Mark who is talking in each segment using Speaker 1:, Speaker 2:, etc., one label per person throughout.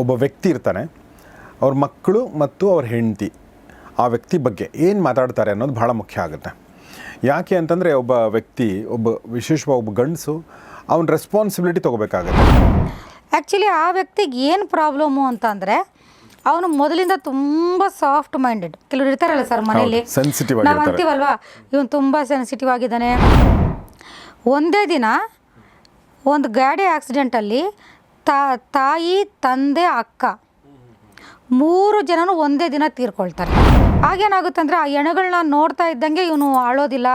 Speaker 1: ಒಬ್ಬ ವ್ಯಕ್ತಿ ಇರ್ತಾನೆ ಅವ್ರ ಮಕ್ಕಳು ಮತ್ತು ಅವ್ರ ಹೆಂಡತಿ ಆ ವ್ಯಕ್ತಿ ಬಗ್ಗೆ ಏನು ಮಾತಾಡ್ತಾರೆ ಅನ್ನೋದು ಭಾಳ ಮುಖ್ಯ ಆಗುತ್ತೆ. ಯಾಕೆ ಅಂತಂದರೆ ಒಬ್ಬ ವ್ಯಕ್ತಿ ಒಬ್ಬ ವಿಶೇಷವಾಗಿ ಒಬ್ಬ ಗಂಡಸು ಅವನ ರೆಸ್ಪಾನ್ಸಿಬಿಲಿಟಿ ತೊಗೋಬೇಕಾಗುತ್ತೆ.
Speaker 2: ಆ್ಯಕ್ಚುಲಿ ಆ ವ್ಯಕ್ತಿಗೆ ಏನು ಪ್ರಾಬ್ಲಮ್ಮು ಅಂತಂದರೆ ಅವನು ಮೊದಲಿಂದ ತುಂಬ ಸಾಫ್ಟ್ ಮೈಂಡೆಡ್ ಕೆಲವರು ಇರ್ತಾರಲ್ಲ ಸರ್
Speaker 1: ಮನೆಯಲ್ಲಿ ಸೆನ್ಸಿಟಿವ್
Speaker 2: ನಾವು. ಅಂತೀವಲ್ವಾ? ಇವನು ತುಂಬ ಸೆನ್ಸಿಟಿವ್ ಆಗಿದ್ದಾನೆ. ಒಂದೇ ದಿನ ಒಂದು ಗಾಡಿ ಆಕ್ಸಿಡೆಂಟಲ್ಲಿ ತಾ, ತಾಯಿ, ತಂದೆ, ಅಕ್ಕ. ಮೂರು ಜನನು ಒಂದೇ ದಿನ ತೀರ್ಕೊಳ್ತಾರೆ. ಆಗೇನಾಗುತ್ತೆ ಅಂದರೆ ಆ ಹೆಣಗಳನ್ನ ನೋಡ್ತಾ ಇದ್ದಂಗೆ ಇವನು ಆಳೋದಿಲ್ಲ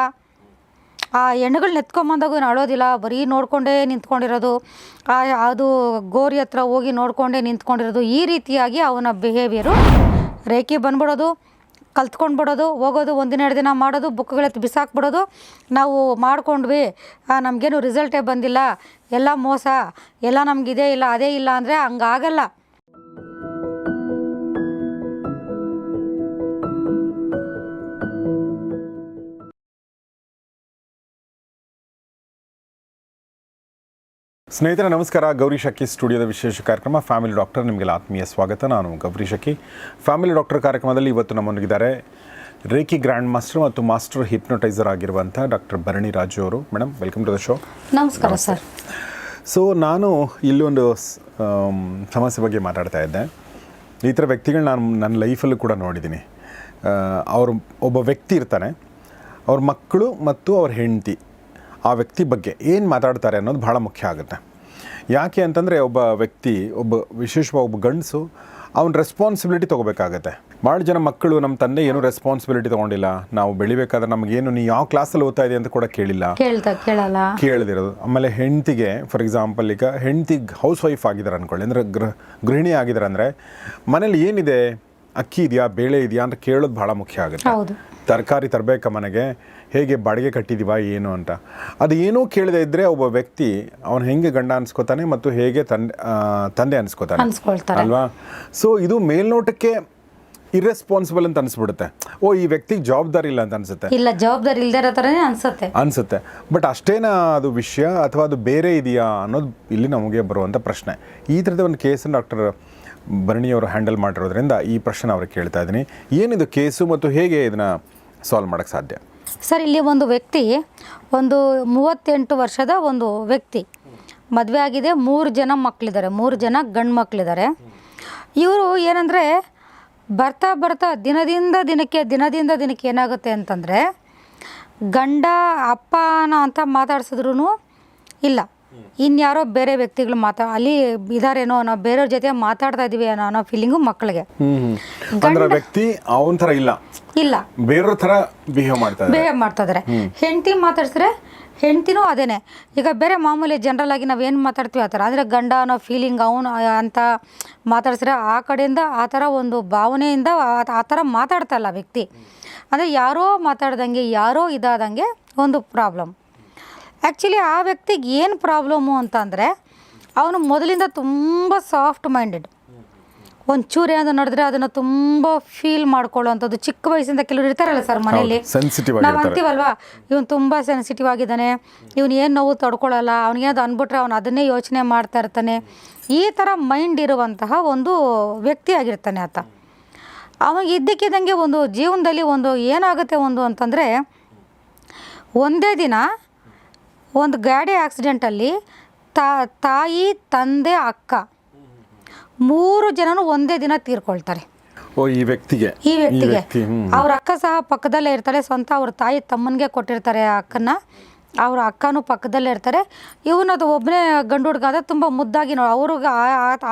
Speaker 2: ಆ ಹೆಣ್ಣುಗಳನ್ನ ಎತ್ಕೊಂಬಂದಾಗ ಇವನು ಅಳೋದಿಲ್ಲ. ಬರೀ ನೋಡಿಕೊಂಡೇ ನಿಂತ್ಕೊಂಡಿರೋದು. ಆ, ಅದು ಗೋರಿ ಹತ್ರ ಹೋಗಿ ನೋಡಿಕೊಂಡೇ ನಿಂತ್ಕೊಂಡಿರೋದು. ಈ ರೀತಿಯಾಗಿ ಅವನ ಬಿಹೇವಿಯರು ರೇಖೆ ಬಂದ್ಬಿಡೋದು. ಕಲ್ತ್ಕೊಂಡ್ಬಿಡೋದು, ಹೋಗೋದು, ಒಂದಿನ ಎರಡು ದಿನ ಮಾಡೋದು ಬುಕ್ಗಳೆತ್ತು ಬಿಸಾಕ್ಬಿಡೋದು. ನಾವು ಮಾಡ್ಕೊಂಡ್ವಿ ನಮಗೇನು ರಿಸಲ್ಟೇ ಬಂದಿಲ್ಲ. ಎಲ್ಲ ಮೋಸ, ಎಲ್ಲ ನಮಗಿದೆ ಇಲ್ಲ, ಅದೇ ಇಲ್ಲ ಅಂದರೆ ಹಂಗಾಗಲ್ಲ.
Speaker 1: ಸ್ನೇಹಿತರೆ ನಮಸ್ಕಾರ. ಗೌರಿ ಶಕ್ಕಿ ಸ್ಟುಡಿಯೋದ ವಿಶೇಷ ಕಾರ್ಯಕ್ರಮ ಫ್ಯಾಮಿಲಿ ಡಾಕ್ಟರ್. ನಿಮಗೆಲ್ಲ ಆತ್ಮೀಯ ಸ್ವಾಗತ. ನಾನು ಗೌರಿ ಶಕ್ಕಿ ಫ್ಯಾಮಿಲಿ ಡಾಕ್ಟರ್ ಕಾರ್ಯಕ್ರಮದಲ್ಲಿ ಇವತ್ತು ನಮ್ಮೊಂದಿಗಿದ್ದಾರೆ ರೇಖಿ ಗ್ರ್ಯಾಂಡ್ ಮಾಸ್ಟರ್ ಮತ್ತು ಮಾಸ್ಟರ್ ಹಿಪ್ನೋಟೈಸರ್ ಆಗಿರುವಂಥ ಡಾಕ್ಟರ್ ಭರಣಿ ರಾಜು ಅವರು. Madam welcome to the show.
Speaker 2: ನಮಸ್ಕಾರ ಸರ್.
Speaker 1: ಸೊ ನಾನು ಇಲ್ಲೊಂದು ಸಮಸ್ಯೆ ಬಗ್ಗೆ ಮಾತಾಡ್ತಾ ಇದ್ದೆ. ಈ ಥರ ವ್ಯಕ್ತಿಗಳು ನಾನು ನನ್ನ ಲೈಫಲ್ಲೂ ಕೂಡ ನೋಡಿದ್ದೀನಿ. ಅವರು ಒಬ್ಬ ವ್ಯಕ್ತಿ ಇರ್ತಾನೆ. ಅವ್ರ ಮಕ್ಕಳು ಮತ್ತು ಅವ್ರ ಹೆಂಡತಿ. ಆ ವ್ಯಕ್ತಿ ಬಗ್ಗೆ ಏನು ಮಾತಾಡ್ತಾರೆ ಅನ್ನೋದು ಭಾಳ ಮುಖ್ಯ ಆಗುತ್ತೆ. ಯಾಕೆ ಅಂತಂದರೆ ಒಬ್ಬ ವ್ಯಕ್ತಿ ಒಬ್ಬ ವಿಶೇಷವಾಗಿ ಒಬ್ಬ ಗಂಡಸು ಅವ್ನ ರೆಸ್ಪಾನ್ಸಿಬಿಲಿಟಿ ತೊಗೋಬೇಕಾಗತ್ತೆ. ಭಾಳ ಜನ ಮಕ್ಕಳು ನಮ್ಮ ತಂದೆ ಏನೂ ರೆಸ್ಪಾನ್ಸಿಬಿಲಿಟಿ ತೊಗೊಂಡಿಲ್ಲ. ನಾವು ಬೆಳಿಬೇಕಾದ್ರೆ ನಮಗೇನು ನೀ ಯಾವ ಕ್ಲಾಸಲ್ಲಿ ಓದ್ತಾ ಇದೆ ಅಂತ ಕೂಡ ಕೇಳಿಲ್ಲ.
Speaker 2: ಕೇಳಲ್ಲ.
Speaker 1: ಕೇಳದಿರೋದು. ಆಮೇಲೆ ಹೆಂಡತಿಗೆ ಫಾರ್ ಎಕ್ಸಾಂಪಲ್ ಈಗ ಹೆಂಡತಿ ಹೌಸ್ ವೈಫ್ ಆಗಿದ್ದಾರೆ ಅನ್ಕೊಳ್ಳಿ. ಅಂದರೆ ಗೃಹ ಗೃಹಿಣಿ ಆಗಿದ್ದಾರೆ ಅಂದರೆ ಮನೇಲಿ ಏನಿದೆ? ಅಕ್ಕಿ ಇದೆಯಾ? ಬೇಳೆ ಇದೆಯಾ? ಅಂತ ಕೇಳೋದು ಭಾಳ ಮುಖ್ಯ ಆಗುತ್ತೆ. ತರಕಾರಿ ತರಬೇಕಾ ಮನೆಗೆ? ಹೇಗೆ ಬಾಡಿಗೆ ಕಟ್ಟಿದೀವಾ ಏನು ಅಂತ. ಅದು ಏನೂ ಕೇಳದೇ ಇದ್ದರೆ ಒಬ್ಬ ವ್ಯಕ್ತಿ ಅವನು ಹೆಂಗೆ ಗಂಡ ಅನ್ಸ್ಕೋತಾನೆ ಮತ್ತು ಹೇಗೆ ತಂದೆ ತಂದೆ ಅನ್ಸ್ಕೋತಾನೆ. ಅಲ್ವಾ? ಸೊ ಇದು ಮೇಲ್ನೋಟಕ್ಕೆ ಇರೆಸ್ಪಾನ್ಸಿಬಲ್ ಅಂತ ಅನ್ಸ್ಬಿಡುತ್ತೆ. ಓ ಈ ವ್ಯಕ್ತಿಗೆ ಜವಾಬ್ದಾರಿ ಇಲ್ಲ ಅಂತ ಅನ್ಸುತ್ತೆ.
Speaker 2: ಇಲ್ಲ ಜವಾಬ್ದಾರಿ ಇಲ್ಲದೇ ಇರೋ ಥರನೇ ಅನ್ಸುತ್ತೆ.
Speaker 1: ಅನ್ಸುತ್ತೆ. ಬಟ್ ಅಷ್ಟೇನಾ ಅದು ವಿಷಯ ಅಥವಾ ಅದು ಬೇರೆ ಇದೆಯಾ ಅನ್ನೋದು ಇಲ್ಲಿ ನಮಗೆ ಬರುವಂಥ ಪ್ರಶ್ನೆ. ಈ ಥರದ ಒಂದು ಕೇಸನ್ನು ಡಾಕ್ಟರ್ ಭರಣಿಯವರು ಹ್ಯಾಂಡಲ್ ಮಾಡಿರೋದ್ರಿಂದ ಈ ಪ್ರಶ್ನೆ ಅವ್ರಿಗೆ ಕೇಳ್ತಾ ಇದ್ದೀನಿ. ಏನಿದು ಕೇಸು ಮತ್ತು ಹೇಗೆ ಇದನ್ನು ಸಾಲ್ವ್ ಮಾಡೋಕ್ಕೆ ಸಾಧ್ಯ?
Speaker 2: ಸರ್, ಇಲ್ಲಿ ಒಂದು ವ್ಯಕ್ತಿ, ಒಂದು ಮೂವತ್ತೆಂಟು ವರ್ಷದ ಒಂದು ವ್ಯಕ್ತಿ. ಮದುವೆ ಆಗಿದೆ, ಮೂರು ಜನ ಮಕ್ಕಳಿದ್ದಾರೆ ಮೂರು ಜನ ಗಂಡು ಮಕ್ಕಳಿದ್ದಾರೆ ಇವರು ಏನಂದರೆ, ಬರ್ತಾ ಬರ್ತಾ ದಿನದಿಂದ ದಿನಕ್ಕೆ ದಿನದಿಂದ ದಿನಕ್ಕೆ ಏನಾಗುತ್ತೆ ಅಂತಂದರೆ, ಗಂಡ ಅಪ್ಪನ ಅಂತ ಮಾತಾಡ್ಸಿದ್ರು ಇಲ್ಲ. ಇನ್ಯಾರೋ ಬೇರೆ ವ್ಯಕ್ತಿಗಳು ಮಾತಾ ಅಲ್ಲಿ ಇದಾರೇನೋ ನಾವು ಬೇರೆಯವ್ರ ಜೊತೆ ಮಾತಾಡ್ತಾ ಇದೀವಿ ಅನ್ನೋ ಅನ್ನೋ ಫೀಲಿಂಗು ಮಕ್ಕಳಿಗೆ
Speaker 1: ಅಂದ್ರೆ ವ್ಯಕ್ತಿ ಅವನ ಥರ ಇಲ್ಲ.
Speaker 2: ಇಲ್ಲ.
Speaker 1: ಬೇರೆಯವ್ರ ಥರ ಬಿಹೇವ್ ಮಾಡ್ತಾ ಇದ್ದಾರೆ
Speaker 2: ಬಿಹೇವ್ ಮಾಡ್ತಾ ಇದಾರೆ. ಹೆಂಡತಿ ಮಾತಾಡ್ಸಿದ್ರೆ ಹೆಂಡ್ತಿನೂ ಅದೇನೆ. ಈಗ ಬೇರೆ ಮಾಮೂಲಿ ಜನರಲ್ ಆಗಿ ನಾವು ಏನು ಮಾತಾಡ್ತೀವಿ ಆ ಥರ. ಅಂದರೆ ಗಂಡ ಅನ್ನೋ ಫೀಲಿಂಗ್ ಅವನು ಅಂತ ಮಾತಾಡ್ಸಿದ್ರೆ ಆ ಕಡೆಯಿಂದ ಆ ಥರ ಒಂದು ಭಾವನೆಯಿಂದ ಆ- ಆ ಥರ ಮಾತಾಡ್ತಲ್ಲ ವ್ಯಕ್ತಿ. ಅಂದರೆ ಯಾರೋ ಮಾತಾಡ್ದಂಗೆ ಯಾರೋ ಇದಾದಂಗೆ ಒಂದು ಪ್ರಾಬ್ಲಮ್ ಆ್ಯಕ್ಚುಲಿ ಆ ವ್ಯಕ್ತಿಗೆ ಏನು ಪ್ರಾಬ್ಲಮ್ಮು ಅಂತಂದರೆ ಅವನು ಮೊದಲಿಂದ ತುಂಬ ಸಾಫ್ಟ್ ಮೈಂಡೆಡ್ ಒಂಚೂರು ಏನಾದರೂ ನಡೆದ್ರೆ ಅದನ್ನು ತುಂಬ ಫೀಲ್ ಮಾಡ್ಕೊಳ್ಳೋವಂಥದ್ದು. ಚಿಕ್ಕ ವಯಸ್ಸಿಂದ ಕೆಲವರು ಇರ್ತಾರಲ್ಲ ಸರ್
Speaker 1: ಮನೆಯಲ್ಲಿ
Speaker 2: ನಾವು
Speaker 1: ಅಂತೀವಲ್ವ
Speaker 2: ಅಂತೀವಲ್ವಾ? ಇವನು ತುಂಬ ಸೆನ್ಸಿಟಿವ್ ಆಗಿದ್ದಾನೆ. ಇವನು ಏನು ನೋವು ತಡ್ಕೊಳ್ಳಲ್ಲ ಅದು ಅಂದ್ಬಿಟ್ರೆ ಅವನು ಅದನ್ನೇ ಯೋಚನೆ ಮಾಡ್ತಾ ಇರ್ತಾನೆ. ಈ ಥರ ಮೈಂಡ್ ಇರುವಂತಹ ಒಂದು ವ್ಯಕ್ತಿ ಆಗಿರ್ತಾನೆ ಆತ. ಅವನಿಗೆ ಇದ್ದಕ್ಕಿದ್ದಂಗೆ ಒಂದು ಜೀವನದಲ್ಲಿ ಒಂದು ಏನಾಗುತ್ತೆ ಒಂದು ಅಂತಂದರೆ ಒಂದೇ ದಿನ ಒಂದು ಗಾಡಿ ಆಕ್ಸಿಡೆಂಟಲ್ಲಿ ತಾಯಿ ತಂದೆ ಅಕ್ಕ ಮೂರು ಜನನು ಒಂದೇ ದಿನ ತೀರ್ಕೊಳ್ತಾರೆ.
Speaker 1: ಓ ಈ ವ್ಯಕ್ತಿಗೆ?
Speaker 2: ಈ ವ್ಯಕ್ತಿಗೆ.
Speaker 1: ವ್ಯಕ್ತಿ
Speaker 2: ಅವ್ರ ಅಕ್ಕ ಸಹ ಪಕ್ಕದಲ್ಲೇ ಇರ್ತಾರೆ ಸ್ವಂತ ಅವ್ರ ತಾಯಿ ತಮ್ಮನಿಗೆ ಕೊಟ್ಟಿರ್ತಾರೆ ಆ ಅಕ್ಕನ ಅವ್ರ ಅಕ್ಕನೂ ಪಕ್ಕದಲ್ಲೇ ಇರ್ತಾರೆ. ಇವನದು ಒಬ್ಬನೇ ಗಂಡು ಹುಡುಗ ಆದರೆ ತುಂಬ ಮುದ್ದಾಗಿ ನೋಡಿ ಅವ್ರಿಗೆ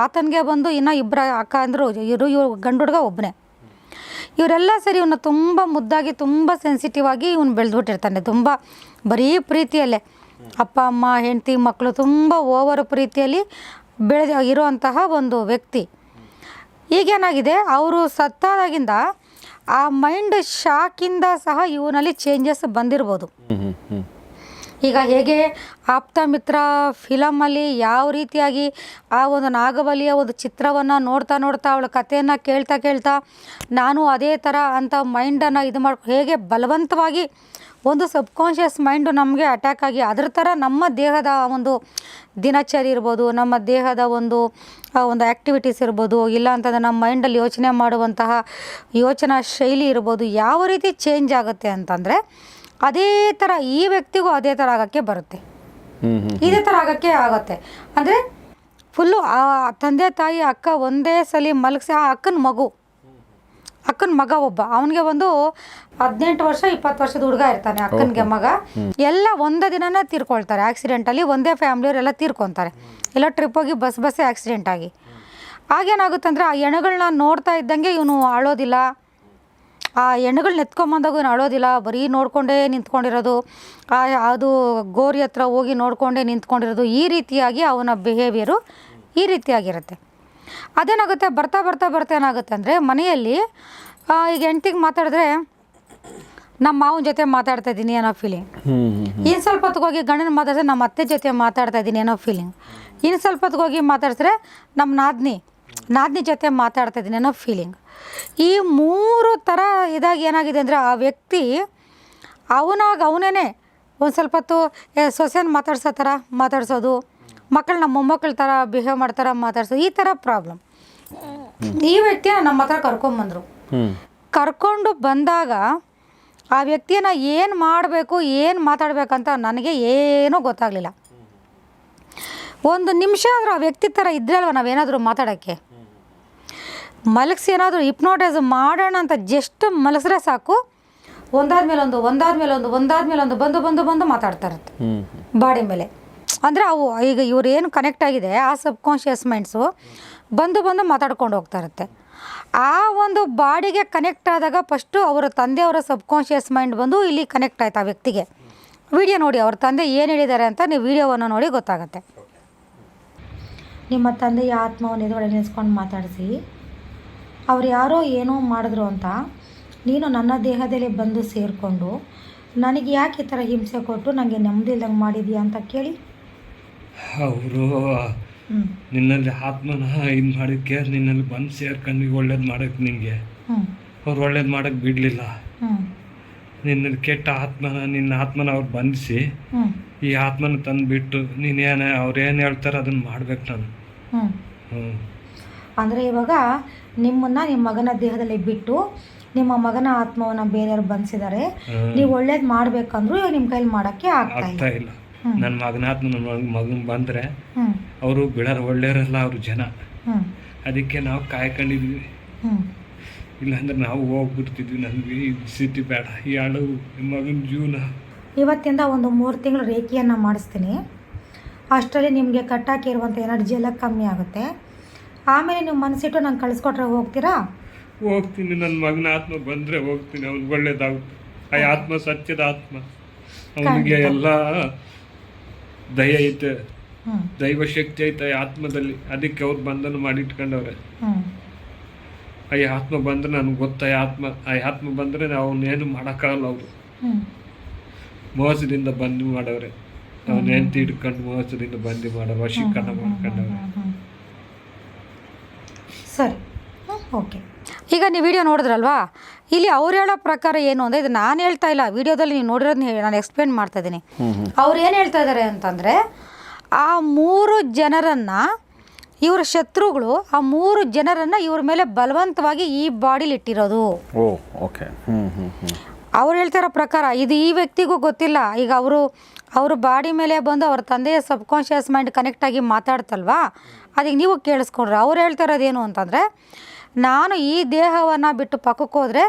Speaker 2: ಆತನಿಗೆ ಬಂದು ಇನ್ನೂ ಇಬ್ಬರ ಅಕ್ಕ ಅಂದರು ಇವರು ಇವ್ರು ಗಂಡು ಹುಡುಗ ಒಬ್ಬನೇ ಇವರೆಲ್ಲ ಸರಿ ಇವನ್ನ ತುಂಬ ಮುದ್ದಾಗಿ ತುಂಬ ಸೆನ್ಸಿಟಿವ್ ಆಗಿ ಇವನು ಬೆಳೆದ್ಬಿಟ್ಟಿರ್ತಾನೆ ತುಂಬ ಬರೀ ಪ್ರೀತಿಯಲ್ಲೇ. ಅಪ್ಪ, ಅಮ್ಮ, ಹೆಂಡತಿ ಮಕ್ಕಳು ತುಂಬ ಓವರ್ ಪ್ರೀತಿಯಲ್ಲಿ ಬೆಳೆದ ಇರುವಂತಹ ಒಂದು ವ್ಯಕ್ತಿ. ಈಗೇನಾಗಿದೆ? ಅವರು ಸತ್ತಾದಾಗಿಂದ ಆ ಮೈಂಡ್ ಶಾಕಿಂದ ಸಹ ಇವನಲ್ಲಿ ಚೇಂಜಸ್ ಬಂದಿರ್ಬೋದು. ಈಗ ಹೇಗೆ ಆಪ್ತ ಮಿತ್ರ ಫಿಲಮಲ್ಲಿ ಯಾವ ರೀತಿಯಾಗಿ ಆ ಒಂದು ನಾಗಬಲಿಯ ಒಂದು ಚಿತ್ರವನ್ನು ನೋಡ್ತಾ ನೋಡ್ತಾ ಅವಳ ಕಥೆಯನ್ನು ಕೇಳ್ತಾ ಕೇಳ್ತಾ ನಾನು ಅದೇ ಥರ ಅಂತ ಮೈಂಡನ್ನು ಇದು ಮಾಡಿ ಹೇಗೆ ಬಲವಂತವಾಗಿ ಒಂದು ಸಬ್ಕಾನ್ಷಿಯಸ್ ಮೈಂಡು ನಮಗೆ ಅಟ್ಯಾಕ್ ಆಗಿ ಅದ್ರ ಥರ ನಮ್ಮ ದೇಹದ ಒಂದು ದಿನಚರಿ ಇರ್ಬೋದು ನಮ್ಮ ದೇಹದ ಒಂದು ಒಂದು ಆ್ಯಕ್ಟಿವಿಟೀಸ್ ಇರ್ಬೋದು ಇಲ್ಲ ಅಂತಂದರೆ ನಮ್ಮ ಮೈಂಡಲ್ಲಿ ಯೋಚನೆ ಮಾಡುವಂತಹ ಯೋಚನಾ ಶೈಲಿ ಇರ್ಬೋದು ಯಾವ ರೀತಿ ಚೇಂಜ್ ಆಗುತ್ತೆ ಅಂತಂದರೆ ಅದೇ ಥರ ಈ ವ್ಯಕ್ತಿಗೂ ಅದೇ ಥರ ಆಗೋಕ್ಕೆ ಬರುತ್ತೆ. ಇದೇ ಥರ ಆಗೋಕ್ಕೆ ಆಗುತ್ತೆ. ಅಂದರೆ ಫುಲ್ಲು ಆ ತಂದೆ ತಾಯಿ ಅಕ್ಕ ಒಂದೇ ಸಲ ಮಲಗಿಸಿ ಆ ಅಕ್ಕನ ಮಗು ಅಕ್ಕನ ಮಗ ಒಬ್ಬ. ಅವನಿಗೆ ಒಂದು ಹದಿನೆಂಟು ವರ್ಷ ಇಪ್ಪತ್ತು ವರ್ಷದ ಹುಡುಗ ಇರ್ತಾನೆ ಅಕ್ಕನಿಗೆ ಮಗ. ಎಲ್ಲ ಒಂದೇ ದಿನನೇ ತೀರ್ಕೊಳ್ತಾರೆ. ಆಕ್ಸಿಡೆಂಟಲ್ಲಿ ಒಂದೇ ಫ್ಯಾಮ್ಲಿಯವರೆಲ್ಲ ತೀರ್ಕೊತಾರೆ. ಎಲ್ಲ ಟ್ರಿಪ್ ಹೋಗಿ ಬಸ್ ಬಸ್ಸೇ ಆಕ್ಸಿಡೆಂಟ್ ಆಗಿ. ಆಗೇನಾಗುತ್ತೆ ಅಂದರೆ ಆ ಎಣಗಳನ್ನ ನೋಡ್ತಾ ಇದ್ದಂಗೆ ಇವನು ಆಳೋದಿಲ್ಲ ಆ ಹೆಣ್ಣುಗಳನ್ನ ಎತ್ಕೊಂಬಂದಾಗೂ ಏನು ಅಳೋದಿಲ್ಲ. ಬರೀ ನೋಡ್ಕೊಂಡೇ ನಿಂತ್ಕೊಂಡಿರೋದು. ಆ ಅದು ಗೋರಿ ಹತ್ರ ಹೋಗಿ ನೋಡ್ಕೊಂಡೇ ನಿಂತ್ಕೊಂಡಿರೋದು. ಈ ರೀತಿಯಾಗಿ ಅವನ ಬಿಹೇವಿಯರು ಈ ರೀತಿಯಾಗಿರುತ್ತೆ. ಅದೇನಾಗುತ್ತೆ? ಬರ್ತಾ ಬರ್ತಾ ಬರ್ತಾ ಏನಾಗುತ್ತೆ ಅಂದರೆ ಮನೆಯಲ್ಲಿ ಈಗ ಹೆಂಡ್ತಿಗೆ ಮಾತಾಡಿದ್ರೆ ನಮ್ಮ ಮಾವನ ಜೊತೆ ಮಾತಾಡ್ತಾ ಇದ್ದೀನಿ ಅನ್ನೋ ಫೀಲಿಂಗ್ ಇನ್ನು ಸ್ವಲ್ಪ ಹೊತ್ತಿಗೋಗಿ ಗಂಡನ ಮಾತಾಡಿದ್ರೆ ನಮ್ಮ ಅತ್ತೆ ಜೊತೆ ಮಾತಾಡ್ತಾ ಇದ್ದೀನಿ ಅನ್ನೋ ಫೀಲಿಂಗ್ ಇನ್ನು ಸ್ವಲ್ಪ ಹೊತ್ತಿಗೋಗಿ ಮಾತಾಡಿದ್ರೆ ನಮ್ಮ ನಾದಿನಿ ನಾದ್ನಿ ಜೊತೆ ಮಾತಾಡ್ತಾ ಇದ್ದೀನಿ ಅನ್ನೋ ಫೀಲಿಂಗ್ ಈ ಮೂರು ಥರ ಇದಾಗಿ ಏನಾಗಿದೆ ಅಂದರೆ ಆ ವ್ಯಕ್ತಿ ಅವನಾಗ ಅವನೇ ಒಂದು ಸ್ವಲ್ಪ ಹೊತ್ತು ಸೊಸೆನ ಮಾತಾಡ್ಸೋ ಥರ ಮಾತಾಡ್ಸೋದು ಮಕ್ಕಳನ್ನ ಮೊಮ್ಮಕ್ಕಳ ಥರ ಬಿಹೇವ್ ಮಾಡ್ತಾರ ಮಾತಾಡ್ಸೋದು ಈ ಥರ ಪ್ರಾಬ್ಲಮ್ ಈ ವ್ಯಕ್ತಿನ ನಮ್ಮ ಹತ್ರ ಕರ್ಕೊಂಬಂದರು ಕರ್ಕೊಂಡು ಬಂದಾಗ ಆ ವ್ಯಕ್ತಿಯನ್ನು ಏನು ಮಾಡಬೇಕು ಏನು ಮಾತಾಡಬೇಕಂತ ನನಗೆ ಏನೂ ಗೊತ್ತಾಗಲಿಲ್ಲ. ಒಂದು ನಿಮಿಷ ಆದರೂ ಆ ವ್ಯಕ್ತಿ ಥರ ಇದ್ರೆ ಅಲ್ವ ನಾವೇನಾದರೂ ಮಾತಾಡೋಕ್ಕೆ? ಮಲಗಿಸಿ ಏನಾದರೂ ಹಿಪ್ನೋಟೈಸ್ ಮಾಡೋಣ ಅಂತ ಜಸ್ಟ್ ಮಲಗಿಸ್ರೆ ಸಾಕು. ಒಂದಾದ್ಮೇಲೆ ಒಂದು ಒಂದಾದ್ಮೇಲೆ ಒಂದು ಒಂದಾದ್ಮೇಲೆ ಒಂದು ಬಂದು ಬಂದು ಬಂದು ಮಾತಾಡ್ತಾ ಇರುತ್ತೆ. ಬಾಡಿ ಮೇಲೆ. ಅಂದರೆ ಅವು ಈಗ ಇವ್ರು ಏನು ಕನೆಕ್ಟ್ ಆಗಿದೆ ಆ ಸಬ್ಕಾನ್ಷಿಯಸ್ ಮೈಂಡ್ಸು ಬಂದು ಬಂದು ಮಾತಾಡ್ಕೊಂಡು ಹೋಗ್ತಾ ಇರುತ್ತೆ. ಆ ಒಂದು ಬಾಡಿಗೆ ಕನೆಕ್ಟ್ ಆದಾಗ ಫಸ್ಟು ಅವರ ತಂದೆಯವರ ಸಬ್ಕಾನ್ಷಿಯಸ್ ಮೈಂಡ್ ಬಂದು ಇಲ್ಲಿ ಕನೆಕ್ಟ್ ಆಯ್ತು ಆ ವ್ಯಕ್ತಿಗೆ. ವಿಡಿಯೋ ನೋಡಿ ಅವ್ರ ತಂದೆ ಏನು ಹೇಳಿದ್ದಾರೆ ಅಂತ ನೀವು ವಿಡಿಯೋವನ್ನು ನೋಡಿ ಗೊತ್ತಾಗುತ್ತೆ. ನಿಮ್ಮ ತಂದೆಯ ಆತ್ಮವನ್ನು ಎದುರುಗಡೆ ನಿಲ್ಲಿಸ್ಕೊಂಡು ಮಾತಾಡಿಸಿ ಅವ್ರು ಯಾರೋ ಏನೋ ಮಾಡಿದ್ರು ಅಂತ ನೀನು ನನ್ನ ದೇಹದಲ್ಲಿ ಬಂದು ಸೇರಿಕೊಂಡು ನನಗೆ ಯಾಕೆ ಈ ಥರ ಹಿಂಸೆ ಕೊಟ್ಟು ನನಗೆ ನೆಮ್ಮದಿ ಮಾಡಿದೀಯಾ ಮಾಡಿದ್ಯಾ ಅಂತ ಕೇಳಿ.
Speaker 3: ಅವರು ನಿನ್ನಲ್ಲಿ ಆತ್ಮನ ಇದು ಮಾಡೋಕ್ಕೆ ನಿನ್ನಲ್ಲಿ ಬಂದು ಸೇರ್ಕೊಂಡು ಒಳ್ಳೇದು ಮಾಡಕ್ಕೆ ನಿನಗೆ. ಅವ್ರು ಒಳ್ಳೇದು ಮಾಡಕ್ಕೆ ಬಿಡಲಿಲ್ಲ. ನಿನ್ನಲ್ಲಿ ಕೆಟ್ಟ ಆತ್ಮನ ನಿನ್ನ ಆತ್ಮನ ಅವ್ರು ಬಂಧಿಸಿ ಈ ಆತ್ಮನ ತಂದುಬಿಟ್ಟು ನೀನೇನು ಅವ್ರು ಏನು ಹೇಳ್ತಾರೆ ಅದನ್ನು ಮಾಡ್ಬೇಕು ನಾನು.
Speaker 2: ಹ್ಞೂ ಅಂದರೆ ಇವಾಗ ನಿಮ್ಮನ್ನು ನಿಮ್ಮ ಮಗನ ದೇಹದಲ್ಲಿ ಬಿಟ್ಟು ನಿಮ್ಮ ಮಗನ ಆತ್ಮವನ್ನು ಬೇರೆಯವ್ರು
Speaker 3: ಬನ್ಸಿದ್ದಾರೆ.
Speaker 2: ನೀವು ಒಳ್ಳೇದು ಮಾಡಬೇಕಂದ್ರೂ ನಿಮ್ಮ ಕೈಲಿ ಮಾಡೋಕ್ಕೆ ಆಗ್ತಾ ಇಲ್ಲ.
Speaker 3: ನನ್ನ ಮಗನಾದ ನನ್ನ ಮಗನ ಬಂದರೆ ಅವರು ಬಿಡೋರು ಒಳ್ಳೆಯವರಲ್ಲ ಅವರು ಜನ. ಅದಕ್ಕೆ ನಾವು ಕಾಯ್ಕೊಂಡಿದ್ವಿ. ಇಲ್ಲಾಂದ್ರೆ ನಾವು ಹೋಗ್ಬಿಡ್ತಿದ್ವಿ. ನನಗೆ ಸಿಟಿ ಬೇಡ ಈ ಹಳು ಮಗನ ಜೀವನ.
Speaker 2: ಇವತ್ತಿಂದ ಒಂದು ಮೂರು ತಿಂಗಳು ರೇಖಿಯನ್ನು ಮಾಡಿಸ್ತೀನಿ. ಅಷ್ಟರಲ್ಲಿ ನಿಮಗೆ ಕಟ್ಟಾಕಿರುವಂಥ ಎನರ್ಜಿ ಎಲ್ಲ ಕಮ್ಮಿ ಆಗುತ್ತೆ. ಆಮೇಲೆ ನೀವು ಮನಸ್ಸಿಟ್ಟು ನಂಗೆ ಕಳಿಸ್ಕೊಟ್ರೆ ಹೋಗ್ತೀರಾ?
Speaker 3: ಹೋಗ್ತೀನಿ. ನನ್ನ ಮಗನ ಆತ್ಮ ಬಂದರೆ ಹೋಗ್ತೀನಿ. ಅವ್ನಿಗೆ ಒಳ್ಳೇದಾಗುತ್ತೆ. ಆ ಆತ್ಮ ಸತ್ಯದ ಆತ್ಮ. ಅವನಿಗೆ ಎಲ್ಲ ದಯ ಐತೆ ದೈವ ಶಕ್ತಿ ಐತೆ ಆತ್ಮದಲ್ಲಿ. ಅದಕ್ಕೆ ಅವ್ರು ಬಂಧನ ಮಾಡಿಟ್ಕೊಂಡವ್ರೆ.
Speaker 2: ಇಟ್ಕೊಂಡವ್ರೆ
Speaker 3: ಆ ಆತ್ಮ ಬಂದ್ರೆ ನನಗೆ ಗೊತ್ತ ಆತ್ಮ. ಆ ಆತ್ಮ ಬಂದ್ರೆ ಅವನೇನು ಮಾಡೋಕ್ಕಾಗಲ್ಲ ಅವರು. ಮೋಸದಿಂದ ಬಂದಿ ಮಾಡವ್ರೆ. ಅವನ ಹೆಂಡತಿ ಹಿಡ್ಕೊಂಡು ಮೋಸದಿಂದ ಬಂದಿ ಮಾಡೋ ವಶೀಕರಣ ಮಾಡ್ಕೊಂಡವ್ರೆ.
Speaker 2: ಸರಿ. ಓಕೆ. ಈಗ ನೀವು ವಿಡಿಯೋ ನೋಡಿದ್ರಲ್ವಾ? ಇಲ್ಲಿ ಅವ್ರು ಹೇಳೋ ಪ್ರಕಾರ ಏನು ಅಂದರೆ ಇದು ನಾನು ಹೇಳ್ತಾ ಇಲ್ಲ ವಿಡಿಯೋದಲ್ಲಿ ನೀವು ನೋಡಿರೋದನ್ನ ಹೇಳಿ ನಾನು ಎಕ್ಸ್ಪ್ಲೇನ್ ಮಾಡ್ತಾ ಇದ್ದೀನಿ. ಅವ್ರು ಏನು ಹೇಳ್ತಾ ಇದ್ದಾರೆ ಅಂತಂದರೆ ಆ ಮೂರು ಜನರನ್ನು ಇವರ ಶತ್ರುಗಳು ಆ ಮೂರು ಜನರನ್ನು ಇವ್ರ ಮೇಲೆ ಬಲವಂತವಾಗಿ ಈ ಬಾಡಿಲಿ ಇಟ್ಟಿರೋದು. ಅವ್ರು ಹೇಳ್ತಿರೋ ಪ್ರಕಾರ ಇದು ಈ ವ್ಯಕ್ತಿಗೂ ಗೊತ್ತಿಲ್ಲ. ಈಗ ಅವರು ಅವ್ರ ಬಾಡಿ ಮೇಲೆ ಬಂದು ಅವ್ರ ತಂದೆಯ ಸಬ್ಕಾನ್ಷಿಯಸ್ ಮೈಂಡ್ ಕನೆಕ್ಟ್ ಆಗಿ ಮಾತಾಡ್ತಲ್ವಾ? ಅದಕ್ಕೆ ನೀವು ಕೇಳಿಸ್ಕೊಂಡ್ರೆ. ಅವ್ರು ಹೇಳ್ತಾ ಇರೋದೇನು ಅಂತಂದರೆ ನಾನು ಈ ದೇಹವನ್ನು ಬಿಟ್ಟು ಪಕ್ಕಕ್ಕೆ ಹೋದರೆ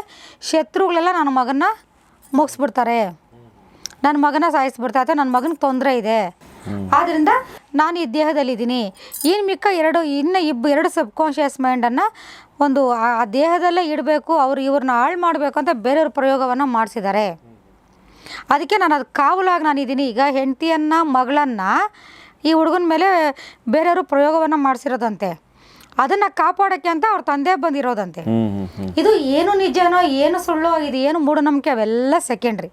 Speaker 2: ಶತ್ರುಗಳೆಲ್ಲ ನನ್ನ ಮಗನ ಮುಗಿಸ್ಬಿಡ್ತಾರೆ. ನನ್ನ ಮಗನ ಸಾಯಿಸ್ಬಿಡ್ತಾರೆ ನನ್ನ ಮಗನಿಗೆ ತೊಂದರೆ ಇದೆ. ಆದ್ದರಿಂದ ನಾನು ಈ ದೇಹದಲ್ಲಿದ್ದೀನಿ. ಇನ್ನು ಮಿಕ್ಕ ಎರಡು, ಇನ್ನು ಇಬ್ಬ ಎರಡು ಸಬ್ಕಾನ್ಷಿಯಸ್ ಮೈಂಡನ್ನು ಒಂದು ಆ ದೇಹದಲ್ಲೇ ಇಡಬೇಕು, ಅವರು ಇವ್ರನ್ನ ಹಾಳು ಮಾಡಬೇಕು ಅಂತ ಬೇರೆಯವ್ರ ಪ್ರಯೋಗವನ್ನು ಮಾಡಿಸಿದ್ದಾರೆ. ಅದಕ್ಕೆ ನಾನು ಅದು ಕಾವಲಾಗಿ ನಾನಿದ್ದೀನಿ. ಈಗ ಹೆಂಡತಿಯನ್ನು, ಮಗಳನ್ನು ಈ ಹುಡುಗನ ಮೇಲೆ ಬೇರೆಯವರು ಪ್ರಯೋಗವನ್ನು ಮಾಡಿಸಿರೋದಂತೆ. ಅದನ್ನು ಕಾಪಾಡಕ್ಕೆ ಅಂತ ಅವ್ರ ತಂದೆ ಬಂದಿರೋದಂತೆ. ಇದು ಏನು ನಿಜನೋ ಏನು ಸುಳ್ಳು ಇದು ಏನು ಮೂಢನಂಬಿಕೆ ಅವೆಲ್ಲ ಸೆಕೆಂಡ್ರಿ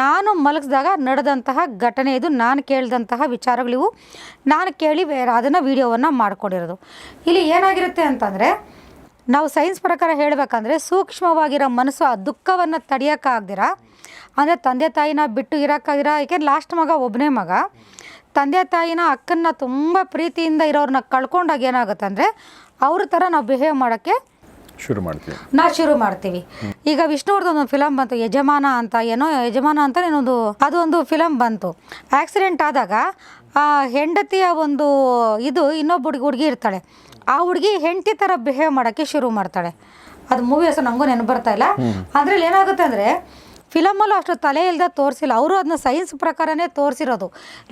Speaker 2: ನಾನು ಮಲಗಿಸಿದಾಗ ನಡೆದಂತಹ ಘಟನೆ ಇದು ನಾನು ಕೇಳಿದಂತಹ ವಿಚಾರಗಳಿವು ನಾನು ಕೇಳಿ ಅದನ್ನು ವಿಡಿಯೋವನ್ನು ಮಾಡ್ಕೊಂಡಿರೋದು. ಇಲ್ಲಿ ಏನಾಗಿರುತ್ತೆ ಅಂತಂದರೆ ನಾವು ಸೈನ್ಸ್ ಪ್ರಕಾರ ಹೇಳಬೇಕಂದ್ರೆ ಸೂಕ್ಷ್ಮವಾಗಿರೋ ಮನಸ್ಸು ಆ ದುಃಖವನ್ನು ತಡೆಯೋಕ್ಕಾಗ್ದಿರ ಅಂದರೆ ತಂದೆ ತಾಯಿನ ಬಿಟ್ಟು ಇರೋಕ್ಕಾಗಿರ ಯಾಕೆಂದ್ರೆ ಲಾಸ್ಟ್ ಮಗ ಒಬ್ಬನೇ ಮಗ. ತಂದೆ ತಾಯಿನ ಅಕ್ಕನ್ನ ತುಂಬ ಪ್ರೀತಿಯಿಂದ ಇರೋರನ್ನ ಕಳ್ಕೊಂಡಾಗ ಏನಾಗುತ್ತೆ ಅಂದರೆ ಅವ್ರ ಥರ ನಾವು ಬಿಹೇವ್ ಮಾಡೋಕ್ಕೆ
Speaker 1: ಶುರು ಮಾಡ್ತೀವಿ.
Speaker 2: ನಾವು ಶುರು ಮಾಡ್ತೀವಿ. ಈಗ ವಿಷ್ಣುವರ್ಧನ್ ಒಂದು ಫಿಲಮ್ ಬಂತು ಯಜಮಾನ ಅಂತ ಏನೋ ಯಜಮಾನ ಅಂತ ಏನೊಂದು ಅದು ಒಂದು ಫಿಲಮ್ ಬಂತು. ಆಕ್ಸಿಡೆಂಟ್ ಆದಾಗ ಆ ಹೆಂಡತಿಯ ಒಂದು ಇದು ಇನ್ನೊಬ್ಬ ಹುಡುಗಿ ಹುಡುಗಿ ಇರ್ತಾಳೆ. ಆ ಹುಡುಗಿ ಹೆಂಡತಿ ಥರ ಬಿಹೇವ್ ಮಾಡೋಕ್ಕೆ ಶುರು ಮಾಡ್ತಾಳೆ. ಅದು ಮೂವಿ ಹೆಸರು ನನಗೂ ನೆನಪು ಬರ್ತಾ ಇಲ್ಲ. ಅದ್ರಲ್ಲಿ ಏನಾಗುತ್ತೆ ಅಂದರೆ ಫಿಲಮಲ್ಲೂ ಅಷ್ಟು ತಲೆ ಇಲ್ಲದೆ ತೋರಿಸಿಲ್ಲ. ಅವರು ಅದನ್ನ ಸೈನ್ಸ್ ಪ್ರಕಾರನೇ ತೋರಿಸಿರೋದು.